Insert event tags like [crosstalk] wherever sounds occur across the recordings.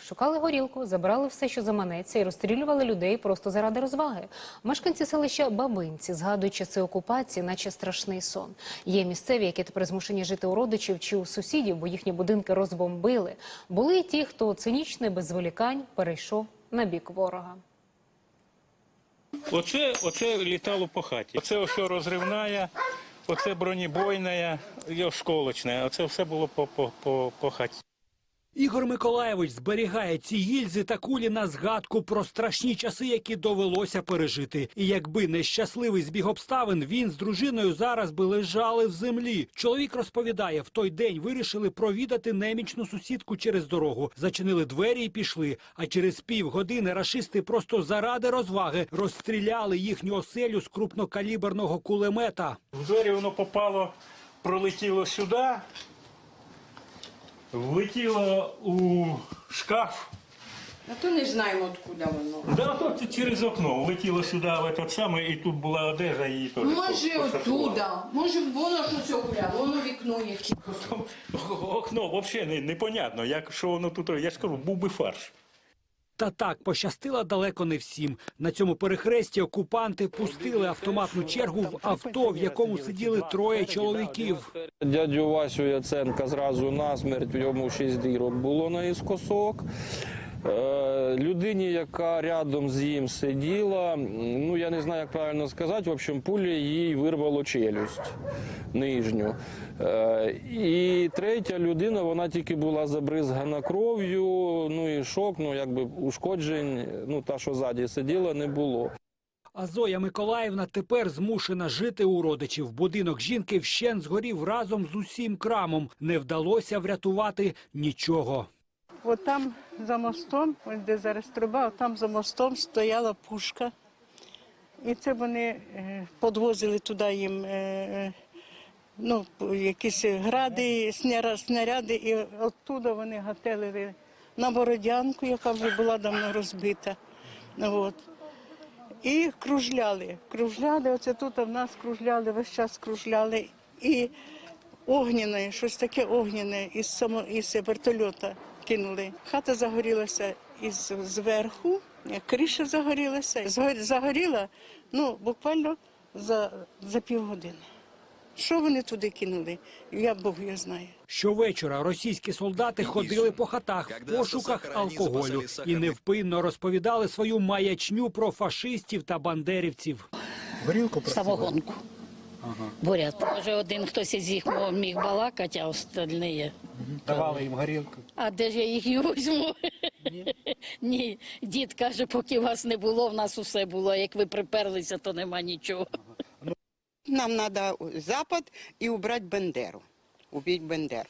Шукали горілку, забрали все, що заманеться, і розстрілювали людей просто заради розваги. Мешканці селища Бабинці згадують часи окупації, наче страшний сон. Є місцеві, які тепер змушені жити у родичів чи у сусідів, бо їхні будинки розбомбили. Були й ті, хто цинічно і без зволікань перейшов на бік ворога. Оце, оце літало по хаті. Оце ось розривна, оце бронебойна і осколочна. Оце все було по, по, по, по хаті. Ігор Миколаєвич зберігає ці гільзи та кулі на згадку про страшні часи, які довелося пережити. І якби не щасливий збіг обставин, він з дружиною зараз би лежали в землі. Чоловік розповідає, в той день вирішили провідати немічну сусідку через дорогу. Зачинили двері і пішли. А через півгодини рашисти просто заради розваги розстріляли їхню оселю з крупнокаліберного кулемета. В двері воно попало, пролетіло сюди, влетіло у шкаф. А то не знаємо, откуда воно. Да, то через окно влетіло сюди в этот самий, і тут була одежа, її теж Може, оттуда. Може, воно щось огуляло, воно вікно яке. Окно взагалі не, непонятно, як що воно тут. Я ж кажу, був би фарш. Та так пощастило далеко не всім. На цьому перехресті окупанти пустили автоматну чергу в авто, в якому сиділи троє чоловіків. Дядю Васю Яценка зразу насмерть, йому шість дірок було наіскосок. Е, Людині, яка рядом з ним сиділа, ну я не знаю, як правильно сказати, в общем, пулі їй вирвало челюсть нижню. Е, І третя людина, вона тільки була забризгана кров'ю, ну і шок, ну якби ушкоджень, ну та, що ззаді сиділа, не було. А Зоя Миколаївна тепер змушена жити у родичів. Будинок жінки вщен згорів разом з усім крамом. Не вдалося врятувати нічого. От там за мостом, ось де зараз труба, там за мостом стояла пушка. І це вони е, подвозили туди їм е, е, ну, якісь гради, снаряди, і оттуда вони гателили на Бородянку, яка вже була давно розбита. От. І кружляли. Кружляли, оце тут в нас кружляли, весь час кружляли. І огняне, щось таке огняне із само із вертольота кинули. Хата загорілася із зверху, криша загорілася. Загоріла ну, буквально за, за півгодини. Що вони туди кинули? Я Бог його знає. Щовечора російські солдати ходили по хатах в пошуках алкоголю і невпинно розповідали свою маячню про фашистів та бандерівців. самогонку. Бурят. Може, один хтось із їх міг балакати, а остальні. Давали їм горілку. А де ж я їх і візьму? [laughs] Ні. Дід каже, поки вас не було, в нас усе було. А Як ви приперлися, то нема нічого. Нам надо Запад и убрать Бендеру. Убить Бендеру.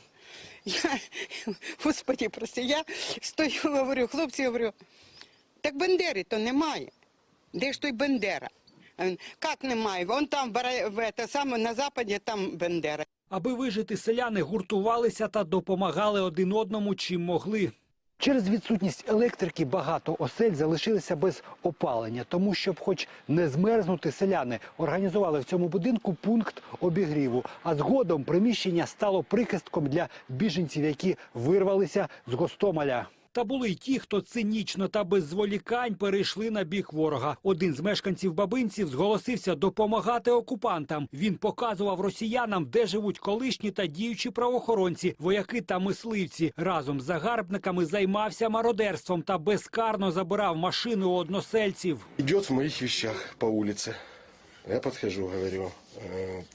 Я, [laughs] господи, прости, я стою, говорю, хлопці, говорю, так Бендери то немає. Де ж той Бендера? Він, як немає? Вон там, в те саме, на Западі, там Бендера. Аби вижити, селяни гуртувалися та допомагали один одному, чим могли. Через відсутність електрики багато осель залишилися без опалення, тому щоб, хоч не змерзнути, селяни організували в цьому будинку пункт обігріву. А згодом приміщення стало прихистком для біженців, які вирвалися з Гостомеля. Та були й ті, хто цинічно та без зволікань перейшли на бік ворога. Один з мешканців бабинців зголосився допомагати окупантам. Він показував росіянам, де живуть колишні та діючі правоохоронці, вояки та мисливці. Разом з загарбниками займався мародерством та безкарно забирав машини у односельців. Идет в моих вещах по улице. Я подхожу, говорю,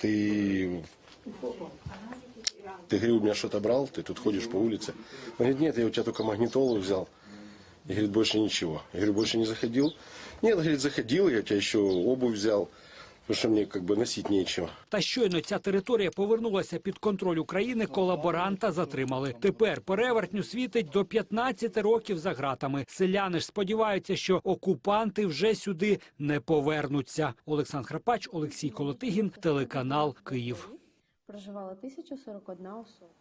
«Э, ты, ты говорю, у меня что-то брал, ты тут ходишь по улице. Он говорит, нет, я у тебя только магнитолу взял. И говорит, больше ничего. Я говорю, больше не заходил? Нет, говорит, заходил, я у тебя еще обувь взял, потому что мне как бы носить нечего. Та щойно ця територія повернулася під контроль України, колаборанта затримали. Тепер перевертню світить до 15 років за ґратами. Селяни ж сподіваються, що окупанти вже сюди не повернуться. Олександр Храпач, Олексій Колотигін, телеканал Київ. Проживало 1041 особа.